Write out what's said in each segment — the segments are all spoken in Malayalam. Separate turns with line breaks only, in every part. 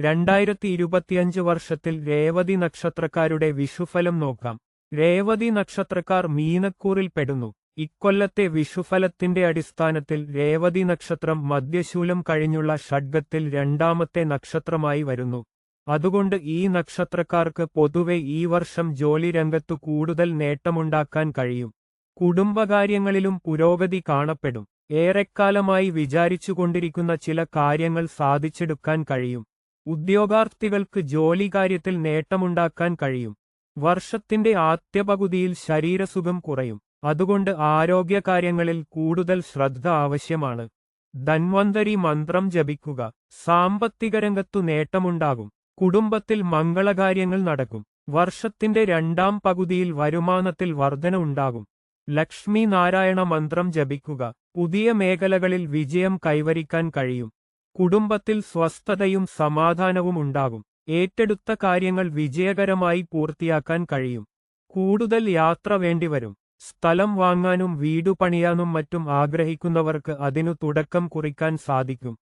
രണ്ടായിരത്തി ഇരുപത്തിയഞ്ച് വർഷത്തിൽ രേവതി നക്ഷത്രക്കാരുടെ വിഷുഫലം നോക്കാം. രേവതി നക്ഷത്രക്കാർ മീനക്കൂറിൽ പെടുന്നു. ഇക്കൊല്ലത്തെ വിഷുഫലത്തിന്റെ അടിസ്ഥാനത്തിൽ രേവതി നക്ഷത്രം മധ്യശൂലം കഴിഞ്ഞുള്ള ഷഡ്ഗത്തിൽ രണ്ടാമത്തെ നക്ഷത്രമായി വരുന്നു. അതുകൊണ്ട് ഈ നക്ഷത്രക്കാർക്ക് പൊതുവെ ഈ വർഷം ജോലി രംഗത്തു കൂടുതൽ നേട്ടമുണ്ടാക്കാൻ കഴിയും. കുടുംബകാര്യങ്ങളിലും പുരോഗതി കാണപ്പെടും. ഏറെക്കാലമായി വിചാരിച്ചുകൊണ്ടിരിക്കുന്ന ചില കാര്യങ്ങൾ സാധിച്ചെടുക്കാൻ കഴിയും. ഉദ്യോഗാർത്ഥികൾക്ക് ജോലി കാര്യത്തിൽ നേട്ടമുണ്ടാക്കാൻ കഴിയും. വർഷത്തിന്റെ ആദ്യ പകുതിയിൽ ശരീരസുഖം കുറയും. അതുകൊണ്ട് ആരോഗ്യകാര്യങ്ങളിൽ കൂടുതൽ ശ്രദ്ധ ആവശ്യമാണ്. ധന്വന്തരി മന്ത്രം ജപിക്കുക. സാമ്പത്തിക രംഗത്തു നേട്ടമുണ്ടാകും. കുടുംബത്തിൽ മംഗളകാര്യങ്ങൾ നടക്കും. വർഷത്തിന്റെ രണ്ടാം പകുതിയിൽ വരുമാനത്തിൽ വർധന ഉണ്ടാകും. ലക്ഷ്മി നാരായണ മന്ത്രം ജപിക്കുക. പുതിയ മേഖലകളിൽ വിജയം കൈവരിക്കാൻ കഴിയും. കുടുംബത്തിൽ സ്വസ്ഥതയും സമാധാനവും ഉണ്ടാകും. ഏറ്റെടുത്ത കാര്യങ്ങൾ വിജയകരമായി പൂർത്തിയാക്കാൻ കഴിയും. കൂടുതൽ യാത്ര വേണ്ടിവരും. സ്ഥലം വാങ്ങാനും വീടു പണിയാനും മറ്റും ആഗ്രഹിക്കുന്നവർക്ക് അതിനു തുടക്കം കുറിക്കാൻ സാധിക്കും.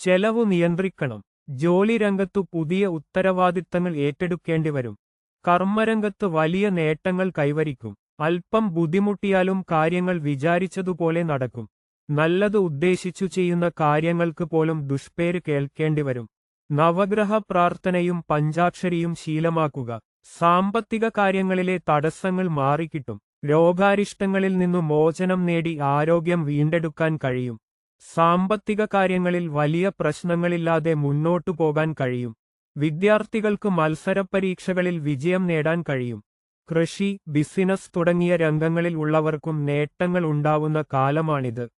ചെലവ് നിയന്ത്രിക്കണം. ജോലി രംഗത്തു പുതിയ ഉത്തരവാദിത്തങ്ങൾ ഏറ്റെടുക്കേണ്ടിവരും. കർമ്മരംഗത്ത് വലിയ നേട്ടങ്ങൾ കൈവരിക്കും. അല്പം ബുദ്ധിമുട്ടിയാലും കാര്യങ്ങൾ വിചാരിച്ചതുപോലെ നടക്കും. നല്ലത് ഉദ്ദേശിച്ചു ചെയ്യുന്ന കാര്യങ്ങൾക്ക് പോലും ദുഷ്പേര് കേൾക്കേണ്ടി വരും നവഗ്രഹ പ്രാർത്ഥനയും പഞ്ചാക്ഷരിയും ശീലമാക്കുക. സാമ്പത്തിക കാര്യങ്ങളിലെ തടസ്സങ്ങൾ മാറിക്കിട്ടും. രോഗാരിഷ്ടങ്ങളിൽ നിന്നു മോചനം നേടി ആരോഗ്യം വീണ്ടെടുക്കാൻ കഴിയും. സാമ്പത്തിക കാര്യങ്ങളിൽ വലിയ പ്രശ്നങ്ങളില്ലാതെ മുന്നോട്ടു പോകാൻ കഴിയും. വിദ്യാർത്ഥികൾക്ക് മത്സരപരീക്ഷകളിൽ വിജയം നേടാൻ കഴിയും. കൃഷി ബിസിനസ് തുടങ്ങിയ രംഗങ്ങളിൽ ഉള്ളവർക്കും നേട്ടങ്ങൾ ഉണ്ടാവുന്ന കാലമാണിത്.